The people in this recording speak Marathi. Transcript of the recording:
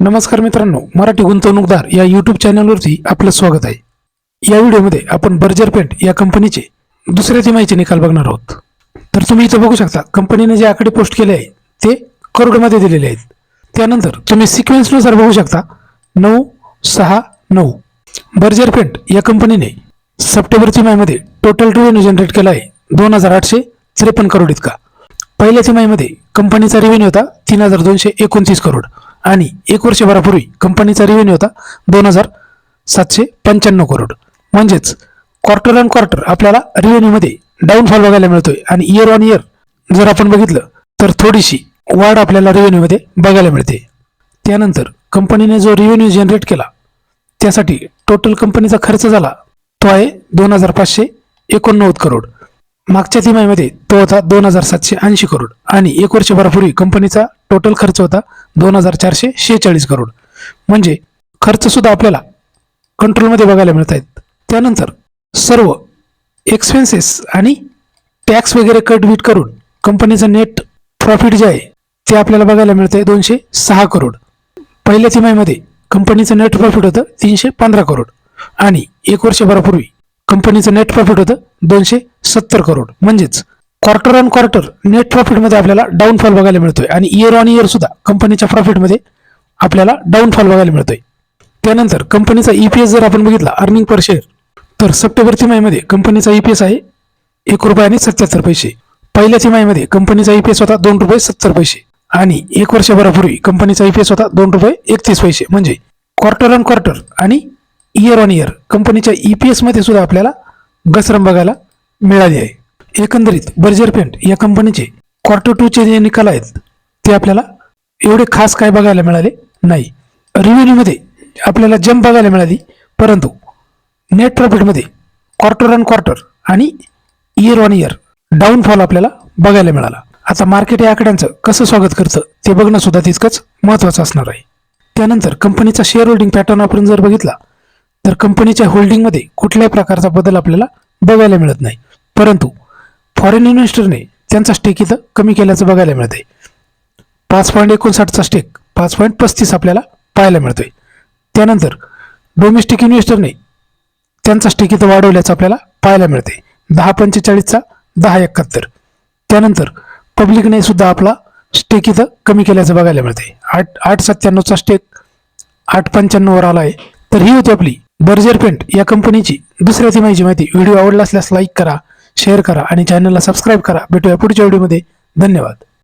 नमस्कार मित्रांनो मराठी गुंतवणूकदार या यूट्यूब चॅनलवरती आपलं स्वागत आहे. या व्हिडिओमध्ये आपण बर्जर पेंट या कंपनीचे दुसऱ्या तिमाहीचे निकाल बघणार आहोत. तर तुम्ही इथं बघू शकता कंपनीने जे आकडे पोस्ट केले आहे ते करोडमध्ये दिलेले आहेत. त्यानंतर तुम्ही सिक्वेन्सनुसार बघू शकता नऊ सहा नऊ. बर्जर पेंट या कंपनीने सप्टेंबर तिमाहीमध्ये टोटल रेव्हेन्यू जनरेट केला आहे दोन हजार आठशे त्रेपन्न करोड इतका. पहिल्या तिमाहीमध्ये कंपनीचा रेव्हेन्यू होता तीन हजार दोनशे एकोणतीस करोड. आणि एक वर्षभरापूर्वी कंपनीचा रेव्हेन्यू होता दोन हजार सातशे पंच्याण्णव करोड म्हणजेच क्वार्टर ऑन क्वार्टर आपल्याला रेव्हेन्यूमध्ये डाऊनफॉल बघायला मिळतोय. आणि इयर ऑन इयर जर आपण बघितलं तर थोडीशी वाढ आपल्याला रेव्हेन्यूमध्ये बघायला मिळते. त्यानंतर कंपनीने जो रेव्हेन्यू जनरेट केला त्यासाठी टोटल कंपनीचा खर्च झाला तो आहे दोन हजार पाचशे एकोणनव्वद करोड मागच्या तिमाहीमध्ये तो होता दोन हजार सातशे ऐंशी करोड आणि एक वर्षभरापूर्वी कंपनीचा टोटल खर्च होता दोन हजार चारशे शेहेचाळीस करोड. म्हणजे खर्चसुद्धा आपल्याला कंट्रोलमध्ये बघायला मिळत आहेत. त्यानंतर सर्व एक्सपेन्सेस आणि टॅक्स वगैरे कट बीट करून कंपनीचं नेट प्रॉफिट जे आहे ते आपल्याला बघायला मिळतं आहे दोनशे सहा करोड. पहिल्या तिमाहीमध्ये कंपनीचं नेट प्रॉफिट होतं तीनशे पंधरा करोड. आणि एक वर्षभरापूर्वी कंपनीचं नेट प्रॉफिट होतं दोनशे सत्तर करोड. म्हणजेच क्वार्टर ऑन क्वार्टर नेट प्रॉफिटमध्ये आपल्याला डाऊनफॉल बघायला मिळतोय. आणि इयर ऑन इयर सुद्धा कंपनीच्या प्रॉफिटमध्ये आपल्याला डाऊनफॉल बघायला मिळतोय. त्यानंतर कंपनीचा ई पी एस जर आपण बघितला अर्निंग पर शेअर तर सप्टेंबर तिमाहीमध्ये कंपनीचा ई पी एस आहे एक रुपये आणि सत्याहत्तर पैसे. पहिल्या तिमाहीमध्ये कंपनीचा ई पी एस होता दोन रुपये सत्तर पैसे. आणि एक वर्षभरापूर्वी कंपनीचा ई पी एस होता दोन रुपये एकतीस पैसे. म्हणजे क्वार्टर ऑन क्वार्टर आणि इयर ऑन इयर कंपनीच्या ई पी सुद्धा आपल्याला घसरण बघायला मिळाली आहे. एकंदरीत बर्जर पेंट या कंपनीचे क्वार्टर टूचे जे निकाल आहेत ते आपल्याला एवढे खास काय बघायला मिळाले नाही. रिव्हेन्यूमध्ये आपल्याला जंप बघायला मिळाली परंतु नेट प्रॉफिटमध्ये क्वार्टर ऑन क्वार्टर आणि इयर ऑन इयर डाऊनफॉल आपल्याला बघायला मिळाला. आता मार्केट या आकड्यांचं कसं स्वागत करतं ते बघणं सुद्धा तितकंच महत्त्वाचं असणार आहे. त्यानंतर कंपनीचा शेअर होल्डिंग पॅटर्न आपण जर बघितला तर कंपनीच्या होल्डिंगमध्ये कुठल्याही प्रकारचा बदल आपल्याला बघायला मिळत नाही. परंतु फॉरेन इन्व्हेस्टरने त्यांचा स्टेक इथं कमी केल्याचं बघायला मिळतंय. पाच पॉईंट एकोणसाठचा स्टेक पाच पॉईंट पस्तीस आपल्याला पाहायला मिळतोय. त्यानंतर डोमेस्टिक इन्व्हेस्टरने त्यांचा स्टेक इथं वाढवल्याचं आपल्याला पाहायला मिळते दहा पंचेचाळीसचा दहा एकाहत्तर. त्यानंतर पब्लिकने सुद्धा आपला स्टेक इथं कमी केल्याचं बघायला मिळते आठ आठ सत्त्याण्णवचा स्टेक आठ पंच्याण्णववर आला आहे तर ही होती आपली बर्जर पेंट या कंपनीची दुसऱ्या तिमाहीची माहिती व्हिडिओ आवडला असल्यास लाईक करा. शेअर करा आणि चॅनलला सबस्क्राईब करा. भेटूया पुढच्या व्हिडिओमध्ये धन्यवाद.